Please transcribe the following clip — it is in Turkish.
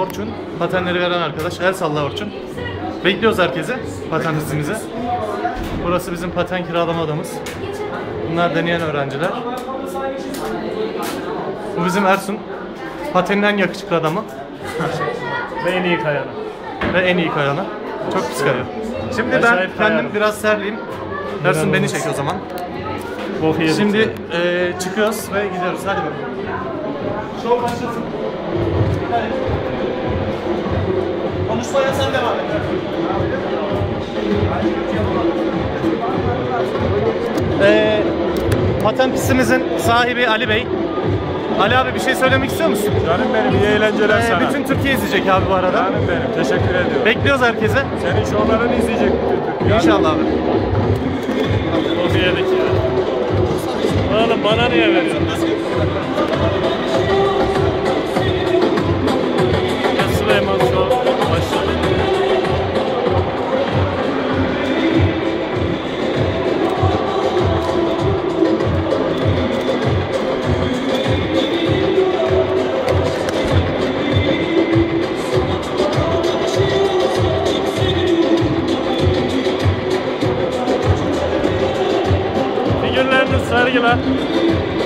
Orçun. Patenleri veren arkadaş. El salla Orçun. Bekliyoruz herkese paten hızımızı. Burası bizim paten kiralama odamız. Bunlar deneyen öğrenciler. Bu bizim Ersun. Patenin en yakışıklı adamı Ve en iyi kayanı. ve en iyi kayanı. Çok pis kayıyor. Şimdi ben Acayip kendim biraz serleyeyim. Ersun beni çek o zaman. Şimdi eee, çıkıyoruz ve gidiyoruz. Hadi bakalım. Şov başlasın. Hadi. Konuşmaya sen devam et. Eee paten pistimizin sahibi Ali Bey. Ali abi bir şey söylemek istiyor musun? Canım benim iyi eğlenceler Eee, sana. bütün Türkiye izleyecek abi bu arada. Canım benim teşekkür ediyorum. Bekliyoruz herkese. Senin şovlarını izleyecek bütün Türkiye. İnşallah abi. Bok yedik ya. Oğlum bana niye veriyorsun? Angela.